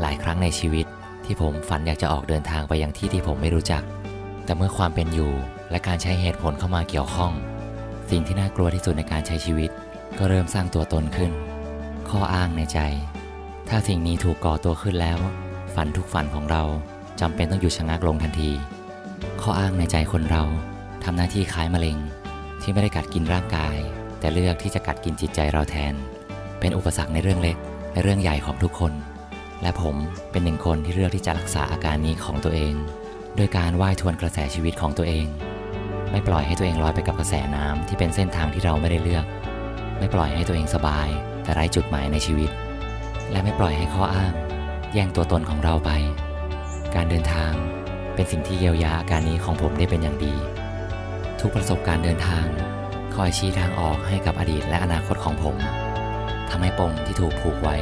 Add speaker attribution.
Speaker 1: หลายครั้งในชีวิตที่ผมฝันอยากจะออกเดินทางไปยังที่ที่ผมไม่รู้จัก แต่เมื่อความเป็นอยู่และการใช้เหตุผลเข้ามาเกี่ยวข้อง สิ่งที่น่ากลัวที่สุดในการใช้ชีวิต ก็เริ่มสร้างตัวตนขึ้น ข้ออ้างในใจ ถ้าสิ่งนี้ถูกก่อตัวขึ้นแล้ว ฝันทุกฝันของเราจำเป็นต้องหยุดชะงักลงทันที ข้ออ้างในใจคนเราทำหน้าที่คล้ายมะเร็ง ที่ไม่ได้กัดกินร่างกาย แต่เลือกที่จะกัดกินจิตใจเราแทน เป็นอุปสรรคในเรื่องเล็กและเรื่องใหญ่ของทุกคน และผมเป็นหนึ่งคนที่เลือกที่จะรักษาอาการนี้ของตัวเอง โดยการว่ายทวนกระแสชีวิตของตัวเอง ไม่ปล่อยให้ตัวเองลอยไปกับกระแสน้ำที่เป็นเส้นทางที่เราไม่ได้เลือก ไม่ปล่อยให้ตัวเองสบาย แต่ไร้จุดหมายในชีวิต และไม่ปล่อยให้ข้ออ้าง แย่งตัวตนของเราไป การเดินทางเป็นสิ่งที่เยียวยาอาการนี้ของผมได้เป็นอย่างดี ทุกประสบการณ์เดินทาง คอยชี้ทางออกให้กับอดีตและอนาคตของผมทำให้ปมที่ถูกผูกไว้